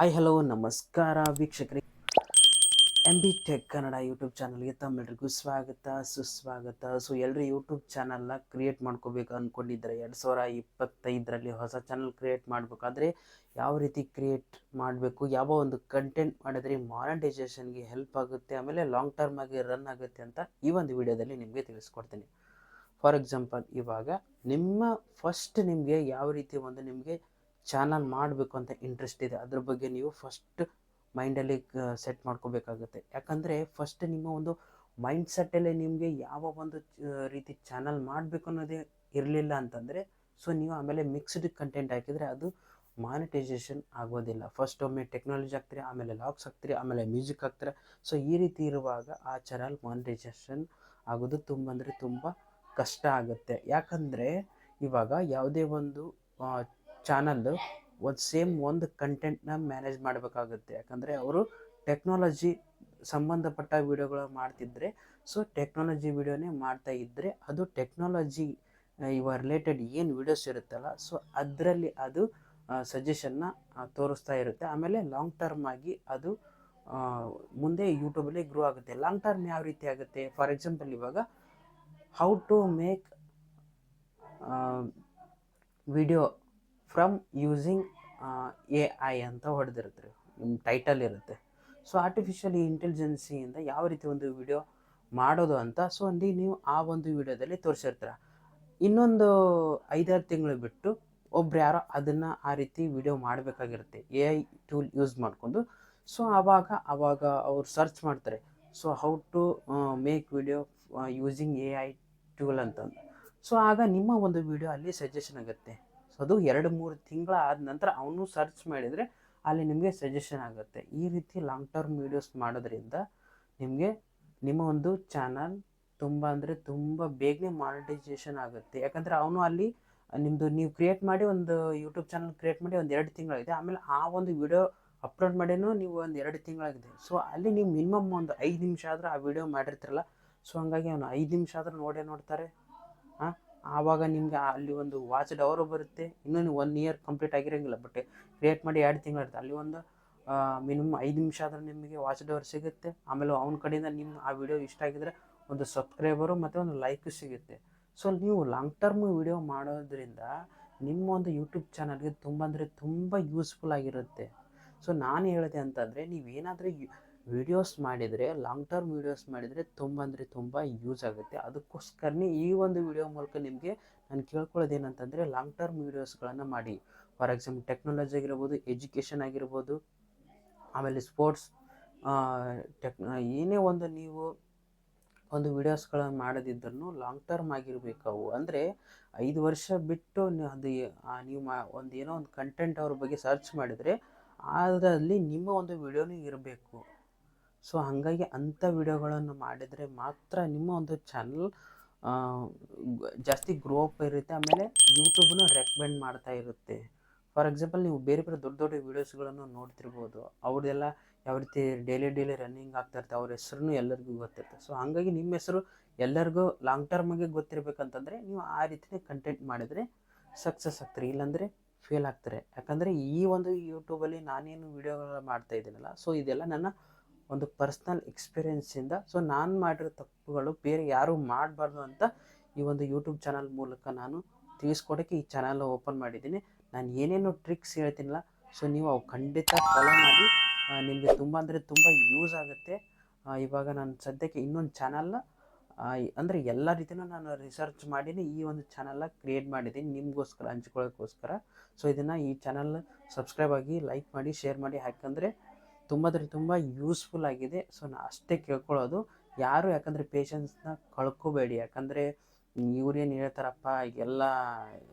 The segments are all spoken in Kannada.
ಹಾಯ್ ಹಲೋ ನಮಸ್ಕಾರ ವೀಕ್ಷಕರೇ M B tech Kannada YouTube ಚಾನಲ್ಗೆ ತಮ್ಮೆಲ್ರಿಗೂ ಸ್ವಾಗತ, ಸುಸ್ವಾಗತ. ಸೊ ಎಲ್ಲರೂ ಯೂಟ್ಯೂಬ್ ಚಾನಲ್ನ ಕ್ರಿಯೇಟ್ ಮಾಡ್ಕೋಬೇಕು ಅಂದ್ಕೊಂಡಿದ್ದಾರೆ ಎರಡು ಸಾವಿರ ಇಪ್ಪತ್ತೈದರಲ್ಲಿ ಹೊಸ ಚಾನಲ್ ಕ್ರಿಯೇಟ್ ಮಾಡಬೇಕಾದ್ರೆ ಯಾವ ರೀತಿ ಕ್ರಿಯೇಟ್ ಮಾಡಬೇಕು, ಯಾವ ಒಂದು ಕಂಟೆಂಟ್ ಮಾಡಿದ್ರೆ ಮಾನಿಟೈಸೇಷನ್ಗೆ ಹೆಲ್ಪ್ ಆಗುತ್ತೆ, ಆಮೇಲೆ ಲಾಂಗ್ ಟರ್ಮ್ ಆಗಿ ರನ್ ಆಗುತ್ತೆ ಅಂತ ಈ ಒಂದು ವಿಡಿಯೋದಲ್ಲಿ ನಿಮಗೆ ತಿಳಿಸ್ಕೊಡ್ತೀನಿ. ಫಾರ್ ಎಕ್ಸಾಂಪಲ್ ಇವಾಗ ನಿಮ್ಮ ಫಸ್ಟ್ ನಿಮಗೆ ಯಾವ ರೀತಿ ಒಂದು ನಿಮಗೆ ಚಾನಲ್ ಮಾಡಬೇಕು ಅಂತ ಇಂಟ್ರೆಸ್ಟ್ ಇದೆ. ಅದ್ರ ಬಗ್ಗೆ ನೀವು ಫಸ್ಟ್ ಮೈಂಡಲ್ಲಿ ಸೆಟ್ ಮಾಡ್ಕೋಬೇಕಾಗುತ್ತೆ. ಯಾಕಂದರೆ ಫಸ್ಟ್ ನಿಮ್ಮ ಒಂದು ಮೈಂಡ್ ಸೆಟ್ಟಲ್ಲೇ ನಿಮಗೆ ಯಾವ ಒಂದು ರೀತಿ ಚಾನಲ್ ಮಾಡಬೇಕು ಅನ್ನೋದೇ ಇರಲಿಲ್ಲ ಅಂತಂದರೆ ಸೊ ನೀವು ಆಮೇಲೆ ಮಿಕ್ಸ್ಡ್ ಕಂಟೆಂಟ್ ಹಾಕಿದರೆ ಅದು ಮಾನಿಟೈಸೇಷನ್ ಆಗೋದಿಲ್ಲ. ಫಸ್ಟ್ ಒಮ್ಮೆ ಟೆಕ್ನಾಲಜಿ ಹಾಕ್ತೀರಿ, ಆಮೇಲೆ ಲಾಕ್ಸ್ ಹಾಕ್ತೀರಿ, ಆಮೇಲೆ ಮ್ಯೂಸಿಕ್ ಹಾಕ್ತೀರ. ಸೊ ಈ ರೀತಿ ಇರುವಾಗ ಆ ಚಾನಲ್ ಮಾನಿಟೈಸೇಷನ್ ಆಗೋದು ತುಂಬ ಅಂದರೆ ತುಂಬ ಕಷ್ಟ ಆಗುತ್ತೆ. ಯಾಕಂದರೆ ಇವಾಗ ಯಾವುದೇ ಒಂದು ಚಾನಲ್ಲು ಒಂದು ಸೇಮ್ ಒಂದು ಕಂಟೆಂಟ್ನ ಮ್ಯಾನೇಜ್ ಮಾಡಬೇಕಾಗುತ್ತೆ. ಯಾಕಂದರೆ ಅವರು ಟೆಕ್ನಾಲಜಿ ಸಂಬಂಧಪಟ್ಟ ವಿಡಿಯೋಗಳು ಮಾಡ್ತಿದ್ದರೆ ಸೊ ಟೆಕ್ನಾಲಜಿ ವಿಡಿಯೋನೇ ಮಾಡ್ತಾ ಇದ್ದರೆ ಅದು ಟೆಕ್ನಾಲಜಿ ಇವ ರಿಲೇಟೆಡ್ ಏನು ವಿಡಿಯೋಸ್ ಇರುತ್ತಲ್ಲ ಸೊ ಅದರಲ್ಲಿ ಅದು ಸಜೆಷನ್ನ ತೋರಿಸ್ತಾ ಇರುತ್ತೆ. ಆಮೇಲೆ ಲಾಂಗ್ ಟರ್ಮ್ ಆಗಿ ಅದು ಮುಂದೆ ಯೂಟ್ಯೂಬಲ್ಲಿ ಗ್ರೋ ಆಗುತ್ತೆ. ಲಾಂಗ್ ಟರ್ಮ್ ಯಾವ ರೀತಿ ಆಗುತ್ತೆ? ಫಾರ್ ಎಕ್ಸಾಂಪಲ್ ಇವಾಗ how to make video from using A I ಅಂತ ಹೊಡೆದಿರುತ್ತೆ ನಿಮ್ಮ ಟೈಟಲ್ ಇರುತ್ತೆ. ಸೊ ಆರ್ಟಿಫಿಷಿಯಲ್ ಇಂಟೆಲಿಜೆನ್ಸಿಯಿಂದ ಯಾವ ರೀತಿ ಒಂದು ವಿಡಿಯೋ ಮಾಡೋದು ಅಂತ ಸೊ ಅಲ್ಲಿ ನೀವು ಆ ಒಂದು ವಿಡಿಯೋದಲ್ಲಿ ತೋರಿಸಿರ್ತೀರ. ಇನ್ನೊಂದು ಐದಾರು ತಿಂಗಳು ಬಿಟ್ಟು ಒಬ್ರು ಯಾರೋ ಅದನ್ನು ಆ ರೀತಿ ವಿಡಿಯೋ ಮಾಡಬೇಕಾಗಿರುತ್ತೆ. ಎ ಐ ಟೂಲ್ ಯೂಸ್ ಮಾಡಿಕೊಂಡು. ಸೊ ಆವಾಗ ಆವಾಗ ಅವರು ಸರ್ಚ್ ಮಾಡ್ತಾರೆ. So how to make video using A I tool ಅಂತಂದು. ಸೊ ಆಗ ನಿಮ್ಮ ಒಂದು ವಿಡಿಯೋ ಅಲ್ಲಿ ಸಜೆಷನ್ ಆಗುತ್ತೆ. ಅದು ಎರಡು ಮೂರು ತಿಂಗಳ ಆದ ನಂತರ ಅವನು ಸರ್ಚ್ ಮಾಡಿದರೆ ಅಲ್ಲಿ ನಿಮಗೆ ಸಜೆಷನ್ ಆಗುತ್ತೆ. ಈ ರೀತಿ ಲಾಂಗ್ ಟರ್ಮ್ ವೀಡಿಯೋಸ್ ಮಾಡೋದ್ರಿಂದ ನಿಮಗೆ ನಿಮ್ಮ ಒಂದು ಚಾನಲ್ ತುಂಬ ಅಂದರೆ ತುಂಬ ಬೇಗನೆ ಮಾನಿಟೈಸೇಷನ್ ಆಗುತ್ತೆ. ಯಾಕಂದರೆ ಅವನು ಅಲ್ಲಿ ನಿಮ್ಮದು ನೀವು ಕ್ರಿಯೇಟ್ ಮಾಡಿ ಒಂದು ಯೂಟ್ಯೂಬ್ ಚಾನಲ್ ಕ್ರಿಯೇಟ್ ಮಾಡಿ ಒಂದು ಎರಡು ತಿಂಗಳಾಗಿದೆ. ಆಮೇಲೆ ಆ ಒಂದು ವಿಡಿಯೋ ಅಪ್ಲೋಡ್ ಮಾಡಿನೂ ನೀವು ಒಂದು ಎರಡು ತಿಂಗಳಾಗಿದೆ. ಸೊ ಅಲ್ಲಿ ನೀವು ಮಿನಿಮಮ್ ಒಂದು ಐದು ನಿಮಿಷ ಆದರೂ ಆ ವಿಡಿಯೋ ಮಾಡಿರ್ತೀರಲ್ಲ. ಸೊ ಹಂಗಾಗಿ ಅವನು ಐದು ನಿಮಿಷ ಆದರೂ ನೋಡೇ ನೋಡ್ತಾರೆ. ಹಾಂ? ಆವಾಗ ನಿಮಗೆ ಅಲ್ಲಿ ಒಂದು ವಾಚ್ ಡವರು ಬರುತ್ತೆ. ಇನ್ನೂ ನೀವು ಒನ್ ಇಯರ್ ಕಂಪ್ಲೀಟ್ ಆಗಿರೋಂಗಿಲ್ಲ ಬಟ್ ಕ್ರಿಯೇಟ್ ಮಾಡಿ ಎರಡು ತಿಂಗಳಿರುತ್ತೆ ಅಲ್ಲಿ ಒಂದು ಮಿನಿಮಮ್ ಐದು ನಿಮಿಷ ಆದರೆ ನಿಮಗೆ ವಾಚ್ ಡವರ್ ಸಿಗುತ್ತೆ. ಆಮೇಲೆ ಅವನ ಕಡೆಯಿಂದ ನಿಮ್ಮ ಆ ವಿಡಿಯೋ ಇಷ್ಟ ಆಗಿದ್ರೆ ಒಂದು ಸಬ್ಸ್ಕ್ರೈಬರು ಮತ್ತು ಒಂದು ಲೈಕ್ ಸಿಗುತ್ತೆ. ಸೊ ನೀವು ಲಾಂಗ್ ಟರ್ಮ್ ವಿಡಿಯೋ ಮಾಡೋದ್ರಿಂದ ನಿಮ್ಮ ಒಂದು ಯೂಟ್ಯೂಬ್ ಚಾನಲ್ಗೆ ತುಂಬ ಅಂದರೆ ತುಂಬ ಯೂಸ್ಫುಲ್ ಆಗಿರುತ್ತೆ. ಸೊ ನಾನು ಹೇಳಿದೆ ಅಂತಂದರೆ ನೀವೇನಾದರೂ ವಿಡಿಯೋಸ್ ಮಾಡಿದರೆ ಲಾಂಗ್ ಟರ್ಮ್ ವಿಡಿಯೋಸ್ ಮಾಡಿದರೆ ತುಂಬ ಅಂದರೆ ತುಂಬ ಯೂಸ್ ಆಗುತ್ತೆ. ಅದಕ್ಕೋಸ್ಕರನೇ ಈ ಒಂದು ವಿಡಿಯೋ ಮೂಲಕ ನಿಮಗೆ ನಾನು ಕೇಳ್ಕೊಳ್ಳೋದು ಏನಂತಂದರೆ ಲಾಂಗ್ ಟರ್ಮ್ ವೀಡಿಯೋಸ್ಗಳನ್ನು ಮಾಡಿ. ಫಾರ್ ಎಕ್ಸಾಂಪಲ್ ಟೆಕ್ನಾಲಜಿ ಆಗಿರ್ಬೋದು ಎಜುಕೇಷನ್ ಆಗಿರ್ಬೋದು, ಆಮೇಲೆ ಸ್ಪೋರ್ಟ್ಸ್ ಟೆಕ್ ಏನೇ ಒಂದು ನೀವು ಒಂದು ವಿಡಿಯೋಸ್ಗಳನ್ನು ಮಾಡದಿದ್ದರೂ ಲಾಂಗ್ ಟರ್ಮ್ ಆಗಿರಬೇಕು ಅವು ಅಂದರೆ ಐದು ವರ್ಷ ಬಿಟ್ಟು ಅದು ನೀವು ಮಾ, ಒಂದು ಏನೋ ಒಂದು ಕಂಟೆಂಟ್ ಅವ್ರ ಬಗ್ಗೆ ಸರ್ಚ್ ಮಾಡಿದರೆ, ಅದರಲ್ಲಿ ನಿಮ್ಮ ಒಂದು ವಿಡಿಯೋನೂ ಇರಬೇಕು. ಸೊ ಹಾಗಾಗಿ ಅಂಥ ವಿಡಿಯೋಗಳನ್ನು ಮಾಡಿದರೆ ಮಾತ್ರ ನಿಮ್ಮ ಒಂದು ಚಾನಲ್ ಜಾಸ್ತಿ ಗ್ರೋ ಅಪ್ ಇರುತ್ತೆ, ಆಮೇಲೆ ಯೂಟ್ಯೂಬ್ನು ರೆಕಮೆಂಡ್ ಮಾಡ್ತಾ ಇರುತ್ತೆ. ಫಾರ್ ಎಕ್ಸಾಂಪಲ್ ನೀವು ಬೇರೆ ಬೇರೆ ದೊಡ್ಡ ದೊಡ್ಡ ವೀಡಿಯೋಸ್ಗಳನ್ನು ನೋಡ್ತಿರ್ಬೋದು ಅವ್ರದ್ದೆಲ್ಲ ಯಾವ ರೀತಿ ಡೈಲಿ ಡೈಲಿ ರನ್ನಿಂಗ್ ಆಗ್ತಾ ಇರುತ್ತೆ, ಅವ್ರ ಹೆಸರು ಎಲ್ಲರಿಗೂ ಗೊತ್ತಿರುತ್ತೆ. ಸೊ ಹಾಗಾಗಿ ನಿಮ್ಮ ಹೆಸರು ಎಲ್ಲರಿಗೂ ಲಾಂಗ್ ಟರ್ಮಗೆ ಗೊತ್ತಿರಬೇಕಂತಂದರೆ ನೀವು ಆ ರೀತಿಯೇ ಕಂಟೆಂಟ್ ಮಾಡಿದರೆ ಸಕ್ಸಸ್ ಆಗ್ತಾರೆ, ಇಲ್ಲಾಂದರೆ ಫೇಲ್ ಆಗ್ತಾರೆ. ಯಾಕಂದರೆ ಈ ಒಂದು ಯೂಟ್ಯೂಬಲ್ಲಿ ನಾನೇನು ವೀಡಿಯೋಗಳು ಮಾಡ್ತಾ ಇದ್ದೀನಲ್ಲ, ಸೊ ಇದೆಲ್ಲ ನನ್ನ ಒಂದು ಪರ್ಸ್ನಲ್ ಎಕ್ಸ್ಪೀರಿಯೆನ್ಸಿಂದ ಸೊ ನಾನು ಮಾಡಿರೋ ತಪ್ಪುಗಳು ಬೇರೆ ಯಾರೂ ಮಾಡಬಾರ್ದು ಅಂತ ಈ ಒಂದು ಯೂಟ್ಯೂಬ್ ಚಾನಲ್ ಮೂಲಕ ನಾನು ತಿಳಿಸ್ಕೊಡೋಕ್ಕೆ ಈ ಚಾನಲ್ ಓಪನ್ ಮಾಡಿದ್ದೀನಿ. ನಾನು ಏನೇನು ಟ್ರಿಕ್ಸ್ ಹೇಳ್ತೀನಲ್ಲ ಸೊ ನೀವು ಅವು ಖಂಡಿತ ಫಾಲೋ ಮಾಡಿ. ನಿಮಗೆ ತುಂಬ ಅಂದರೆ ತುಂಬ ಯೂಸ್ ಆಗುತ್ತೆ. ಇವಾಗ ನಾನು ಸದ್ಯಕ್ಕೆ ಇನ್ನೊಂದು ಚಾನಲ್ನ ಅಂದರೆ ಎಲ್ಲ ರೀತಿಯೂ ನಾನು ರಿಸರ್ಚ್ ಮಾಡಿನಿ, ಈ ಒಂದು ಚಾನಲ್ನ ಕ್ರಿಯೇಟ್ ಮಾಡಿದ್ದೀನಿ ನಿಮಗೋಸ್ಕರ, ಹಂಚ್ಕೊಳ್ಳೋಕ್ಕೋಸ್ಕರ. ಸೊ ಇದನ್ನು ಈ ಚಾನಲ್ ಸಬ್ಸ್ಕ್ರೈಬ್ ಆಗಿ ಲೈಕ್ ಮಾಡಿ ಶೇರ್ ಮಾಡಿ ಯಾಕಂದರೆ ತುಂಬ ಅಂದರೆ ತುಂಬ ಯೂಸ್ಫುಲ್ ಆಗಿದೆ. ಸೊ ನಾ ಅಷ್ಟೇ ಕೇಳ್ಕೊಳ್ಳೋದು. ಯಾರು ಯಾಕಂದರೆ ಪೇಷನ್ಸ್ನ ಕಳ್ಕೊಬೇಡಿ. ಯಾಕಂದರೆ ಇವ್ರೇನು ಹೇಳ್ತಾರಪ್ಪ ಎಲ್ಲ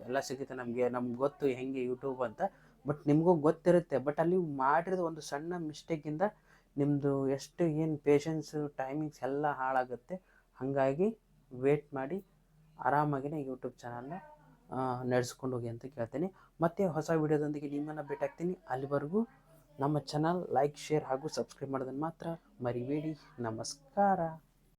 ಎಲ್ಲ ಸಿಗುತ್ತೆ ನಮಗೆ. ನಮ್ಗೆ ಗೊತ್ತು ಹೆಂಗೆ ಯೂಟ್ಯೂಬ್ ಅಂತ. ಬಟ್ ನಿಮಗೂ ಗೊತ್ತಿರುತ್ತೆ. ಬಟ್ ಅಲ್ಲಿ ಮಾಡಿರೋದು ಒಂದು ಸಣ್ಣ ಮಿಸ್ಟೇಕಿಂದ ನಿಮ್ಮದು ಎಷ್ಟು ಏನು ಪೇಷನ್ಸು ಟೈಮಿಂಗ್ಸ್ ಎಲ್ಲ ಹಾಳಾಗುತ್ತೆ. ಹಾಗಾಗಿ ವೇಟ್ ಮಾಡಿ ಆರಾಮಾಗಿನೇ ಯೂಟ್ಯೂಬ್ ಚಾನಲ್ನ ನಡೆಸ್ಕೊಂಡು ಹೋಗಿ ಅಂತ ಕೇಳ್ತೀನಿ. ಮತ್ತೆ ಹೊಸ ವಿಡಿಯೋದೊಂದಿಗೆ ನಿಮ್ಮನ್ನು ಭೇಟಾಗ್ತೀನಿ ಅಲ್ಲಿವರೆಗೂ ನಮ್ಮ ಚಾನಲ್ ಲೈಕ್ ಶೇರ್ ಹಾಗೂ ಸಬ್ಸ್ಕ್ರೈಬ್ ಮಾಡೋದನ್ನು ಮಾತ್ರ ಮರಿಬೇಡಿ. ನಮಸ್ಕಾರ.